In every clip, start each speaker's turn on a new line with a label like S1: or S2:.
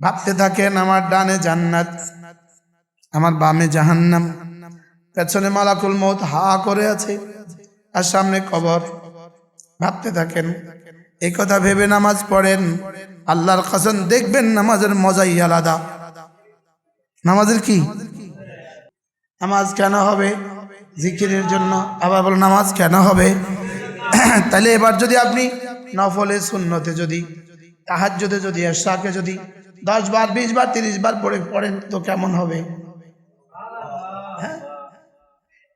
S1: ভাবতে থাকেন, আমার ডানে জান্নাত, আমার বামে জাহান্নাম। পেছনে মালাকুল মত হা করে আছে, আর সামনে কবর। ভাবতে থাকেন, এই কথা ভেবে নামাজ পড়েন, আল্লাহর কাসম দেখবেন নামাজের মজাই আলাদা। নামাজের কি? নামাজ কেন হবে? জিকিরের জন্য আবার বলো, নামাজ কেন হবে? তাহলে এবার যদি আপনি নফলে শূন্যতে যদি তাহাজ্যতে যদি, এরশাকে যদি দশ বার, বিশ বার, তিরিশ বার পড়ে পড়েন তো কেমন হবে? হ্যাঁ?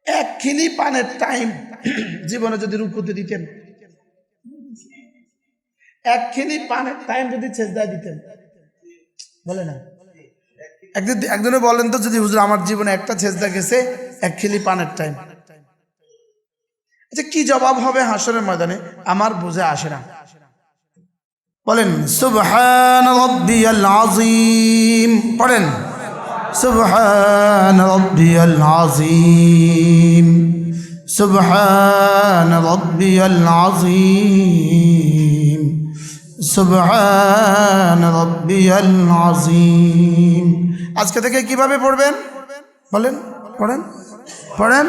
S1: এক খিলি পানের টাইম জীবনে যদি রুকুতে দিতেন। এক খিলি পানের টাইম যদি ছেজদায় দিতেন। বলে না? একদিন একজনে বলেন তো, যদি হুজুর আমার জীবনে একটা ছেজদা গেছে, এক খিলি পানের টাইম আচ্ছা কি জবাব হবে হাসরের ময়দানে? আমার বুঝে আসে না। বলেন, সুবহান রাব্বিয়াল আযীম। পড়েন, সুবহান রাব্বিয়াল আযীম। সুবহান রাব্বিয়াল আযীম। সুবহান রাব্বিয়াল আযীম। আজকে থেকে কীভাবে পড়বেন? বলেন, পড়েন পড়েন।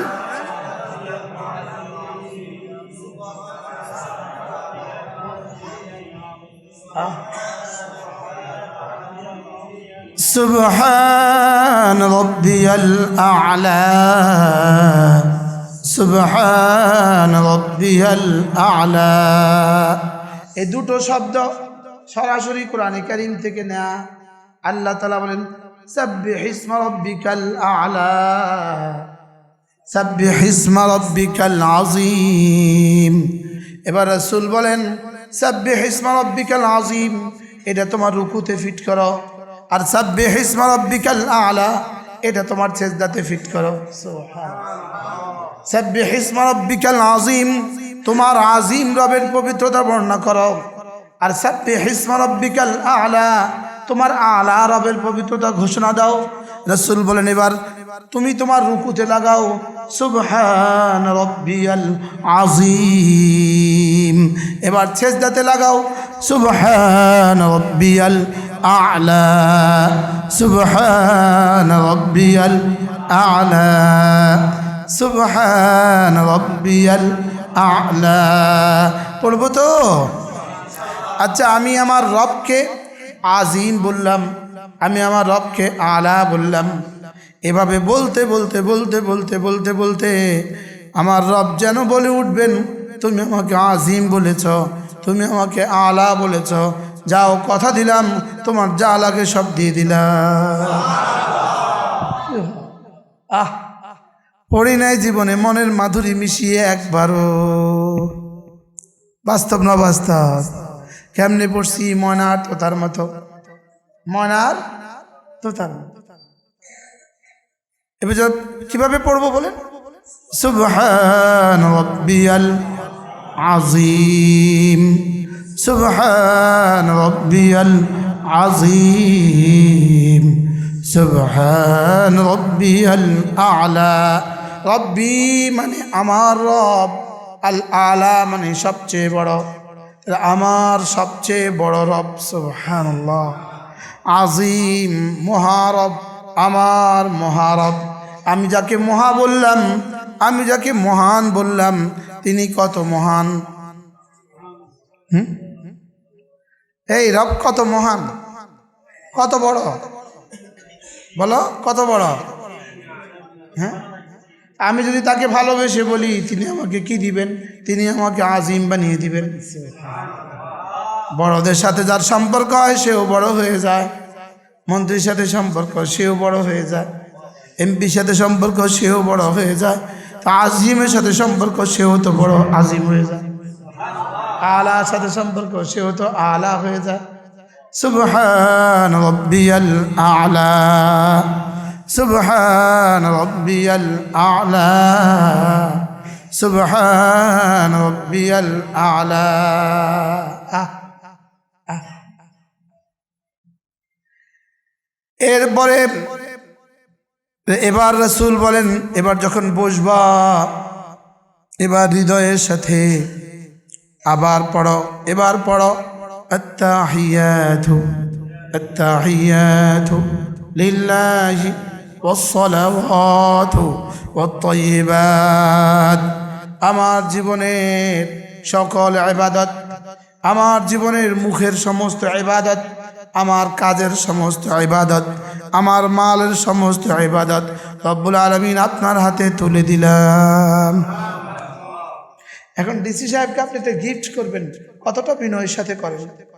S1: سبحان ربي الأعلى سبحان ربي الأعلى এই দুটো শব্দ সরাসরি কোরআনে কারিম থেকে নেয়া আল্লাহ তালা বলেন সাব্বিহ ইসমা রব্বিকাল আ'লা সাব্বিহ ইসমা রব্বিকাল আযীম এবার রাসূল বলেন সাব্বিহ হিসমা রব্বিকাল আজিম এটা তোমার রুকুতে ফিট করো। আর সাব্বে হিসমা রব্বিকাল আ'লা, এটা তোমার চেষ্টাতে ফিট করো। সাব্বে হিসমা রব্বিকাল আজিম তোমার আজিম রবের পবিত্রতা বর্ণনা করো। আর সাব্বিহ ইসমা রব্বিকাল আ'লা। তোমার আলা রবের পবিত্রতা ঘোষণা দাও। রসুল বলেন এবার, তুমি তোমার রুকুতে লাগাও। সুবহান রব্বিয়াল আজিম এবার ছেজদাতে লাগাও। সুবহান রব্বিয়াল আ'লা। সুবহান রব্বিয়াল আ'লা। সুবহান রব্বিয়াল আ'লা। পড়ব তো? আচ্ছা আমি আমার রবকে আজিম বললাম, আমি আমার রবকে আলা বললাম। এভাবে বলতে বলতে বলতে বলতে বলতে বলতে আমার রব যেন বলে উঠবেন, তুমি আমাকে আজিম বলেছ, তুমি আমাকে আলা বলেছ। যাও, কথা দিলাম, তোমার যা লাগে সব দিয়ে দিলাম। আহ, পড়ি নাই জীবনে, মনের মাধুরী মিশিয়ে একবারও। বাস্তব না বাস্তব? কেমনে পড়ছি, ময়নার তো তার মতো? ময়নার তো তার মতো এবার কীভাবে পড়ব বলেন? সুবহান রব্বিয়াল আজিম সুবহান রব্বিয়াল আজিম সুবহান রব্বিয়াল আলা। রব্বি মানে আমার রব, আল আলা মানে সবচেয়ে বড়। আমার সবচেয়ে বড় রব, সুবহানাল্লাহ। আজিম, মহারব, আমার মহারব। আমি যাকে মহা বললাম, আমি যাকে মহান বললাম, তিনি কত মহান? এই রব কত মহান? কত বড়? বলো, কত বড়? হ্যাঁ? আমি যদি তাকে ভালোবেসে বলি, তিনি আমাকে কি দিবেন? তিনি আমাকে আজিম বানিয়ে দিবেন। বড়দের সাথে যার সম্পর্ক হয়, সেও বড় হয়ে যায়। মন্ত্রীর সাথে সম্পর্ক, সেও বড় হয়ে যায়। এমপির সাথে সম্পর্ক, সেও বড় হয়ে যায়। তা আজিমের সাথে সম্পর্ক, সেও তো বড় আজিম হয়ে যায়। আলার সাথে সম্পর্ক, সেও তো আলা হয়ে যায়। সুবহান রব্বিয়াল আলা। সুবহান রব্বিয়াল আলা সুবহান রব্বিয়াল আলা আহ আহ এরপরে এবার রসুল বলেন এবার যখন বসবা এবার হৃদয়ের সাথে আবার পড়ো এবার পড়ো আত্তাহিয়াতু التحيات لله والصلوات والطيبات আমার জীবনের সকল ইবাদত আমার জীবনের মুখের সমস্ত ইবাদত আমার কাজের সমস্ত ইবাদত আমার মালের সমস্ত ইবাদত রব্বুল আলমিন আপনার হাতে তুলে দিলাম এখন ডিসি সাহেবকে আপনি তো গিফট করবেন কতটা বিনয়ের সাথে করেন হ্যাঁ?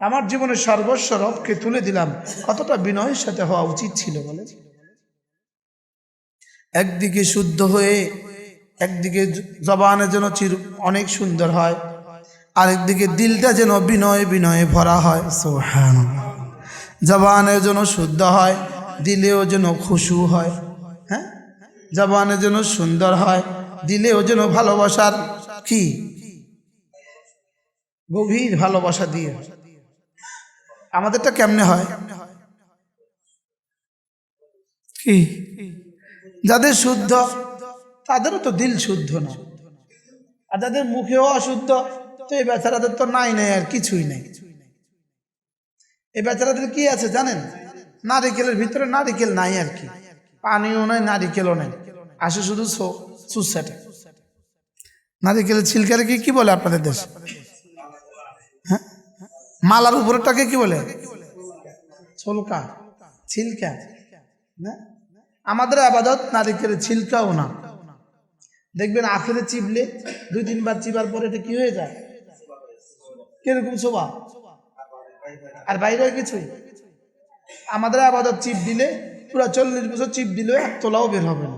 S1: আমার জীবনের সর্বস্ব রবকে তুলে দিলাম। কতটা বিনয়ের সাথে হওয়া উচিত ছিল বলে? একদিকে শুদ্ধ হয়ে, একদিকে জবানে যেন চির অনেক সুন্দর হয়। আরেকদিকে দিলটা যেন বিনয় বিনয়ে ভরা হয়। সোহান জবানে যেন শুদ্ধ হয়, দিলেও যেন খুশু হয়। হ্যাঁ? জবানে যেন সুন্দর হয়, দিলেও যেন ভালোবাসার কি? গভীর ভালোবাসা দিয়ে। আমাদেরটা কেমনে হয়? কি? যাদের শুদ্ধ, তাদেরও তো দিল শুদ্ধ না। আর যাদের মুখেও অশুদ্ধ, তো এই বেচারাদের তো নাই নাই, আর কিছুই নেই। এই বেচারাদের কি আছে জানেন? নারিকেলের ভিতরে নারিকেল নাই আর কি। পানিও নাই, নারিকেলও নাই। আসে শুধু সুসাটা নারিকেলের ছিলকারে কি কি বলে আপনাদের দেশ? হ্যাঁ? মালার উপরেরটাকে কি বলে? ছোলকা। ছিলকা আমাদের আবাদত নারিকেলের ছিলকাও না। দেখবেন আখেরে চিবলে দুই তিনবার চিবার পরে এটা কি হয়ে যায়? কীরকম শোভা? আর বাইরে কিছুই? আমাদের আবাদত চিপ দিলে পুরো চল্লিশ বছর চিপ দিলেও এক তোলাও বের হবে না।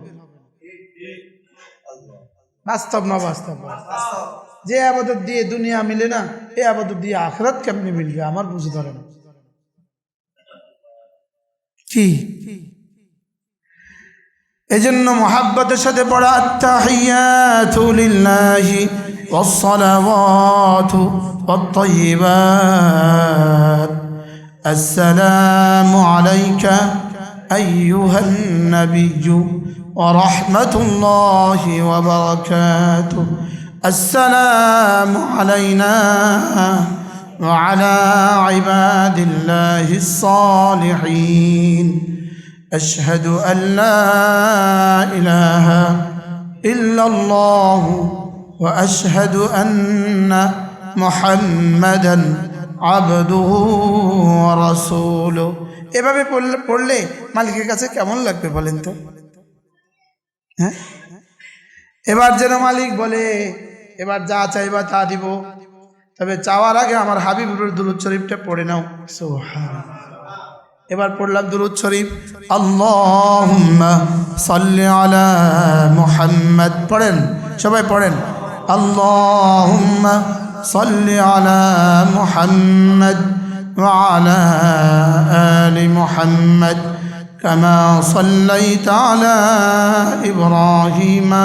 S1: বাস্তব না বাস্তব? যে আবাদত দিয়ে দুনিয়া মিলে না এই আবাদত দিয়ে আখরাত কেমনি মিলবে আমার বুঝে ধরে না কি এজন্য মোহাব্বতের সাথে পড়া আত্তাহিয়াতু লিল্লাহি والصلوات والطيبات السلام عليك أيها النبي ورحمة الله وبركاته السلام علينا وعلى عباد الله الصالحين أشهد أن لا إله إلا الله وأشهد أن محمدا عبده ورسوله এভাবে পড়লে পড়লে মালিকের কাছে কেমন লাগবে বলেন তো হ্যাঁ এবার যেন মালিক বলে এবার যা চাইবা তা দিব। তবে চাওয়ার আগে আমার হাবিবুর দুরুদ শরীফটা পড়ে নাও। সোহা এবার পড়লাম দুরুদ শরীফ। আল্লাহুম্মা সাল্লি আলা মুহাম্মদ। পড়েন? সবাই পড়েন? আল্লাহুম্মা সাল্লি আলা মুহাম্মদ ওয়া আলা আলি মুহাম্মদ। কামা সাল্লাইতা আলা ইব্রাহিমা।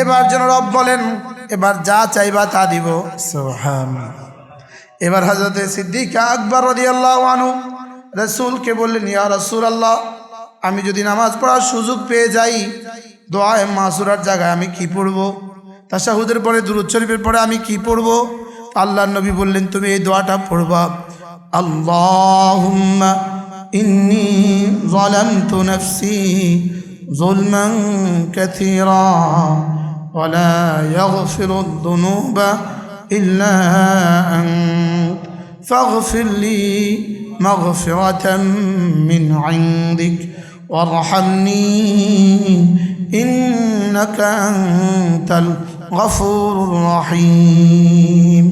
S1: এবার যেন রব বলেন এবার যা চাইবা তা দিব। এবার হজরত সিদ্দিক আকবর আনু রসুলকে বললেন ইয়া রসুল আল্লাহ আমি যদি নামাজ পড়ার সুযোগ পেয়ে যাই দোয়া মাসুরার জায়গায় আমি কি পড়ব? তাশাহুদের পরে দুরুদ শরীফের পরে আমি কি পড়ব? আল্লাহ নবী বললেন তুমি এই দোয়াটা পড়বা। আল্লাহ ইন্নি যালামতু নাফসি যুলমান কাথীরা ولا يغفر الذنوب إلا أنت فاغفر لي مغفرة من عندك وارحمني إنك أنت الغفور الرحيم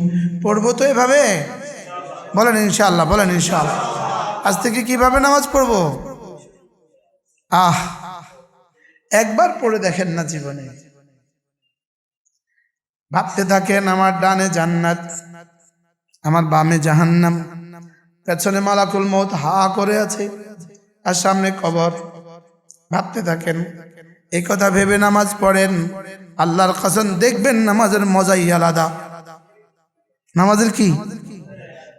S1: পড়বো তো এভাবে বলেন ইনশাআল্লাহ বলেন ইনশাআল্লাহ আজ থেকে কীভাবে নামাজ পড়ব? আহ, একবার পড়ে দেখেন না জীবনে। ভাবতে থাকেন, আমার ডানে জান্নাত, আমার বামে জাহান্নাম, পেছনে মালাকুল মৌত হা করে আছে, আর সামনে কবর। ভাবতে থাকেন, এই কথা ভেবে নামাজ পড়েন, আল্লাহর কসম দেখবেন নামাজের মজাই আলাদা। নামাজের কি?